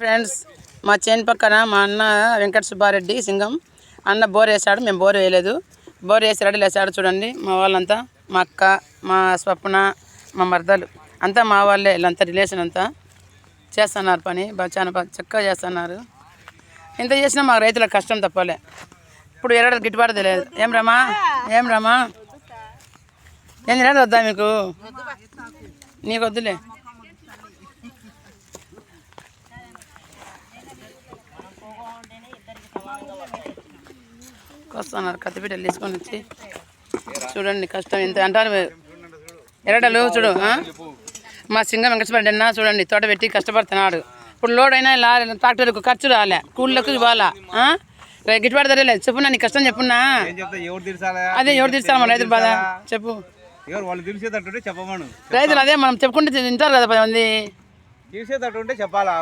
Friends మా చేను పక్కన మా అన్న వెంకట సుబ్బారెడ్డి సింగం. అన్న బోర్ వేసాడు మేము బోర్ వేయలేదు. బోర్ వేసి రెడీ చూడండి మా వాళ్ళంతా మా అక్క మా స్వప్న మా మరదలు. అంతా మా వాళ్ళే వీళ్ళంతా రిలేషన్ అంతా. చేస్తున్నారు పని బాగా చాలా చక్కగా చేస్తున్నారు. ఎంత చేసినా మాకు రైతులకు కష్టం తప్పలే. ఇప్పుడు ఎరడ గిట్టుబాటు తెలియదు. ఏం రమా? ఏం రమా? ఏం తినడం వద్దా మీకు? నీకు వద్దులే. వస్తున్నారు. కత్తిపీటలు తీసుకొని వచ్చి చూడండి కష్టం ఎంత అంటారు. ఎరడలు చూడు? మా సింగం వెంకటరెడ్డి అన్న చూడండి తోట పెట్టి కష్టపడుతున్నాడు. ఇప్పుడు లోడ్ అయినా లారీ ట్రాక్టర్కు ఖర్చు రాలే. కూలీలకు ఇవ్వాలా గిట్టుబాటు ధరలేదు చెప్పున్నా నీ కష్టం చెప్పున్నా. ఎవరు తీర్చాలా? అదే ఎవరు తీస్తారు మన రైతుల బాధ? చెప్పు. రైతులు అదే మనం చెప్పుకుంటే తింటారు కదా పది మంది. చెప్పాలా?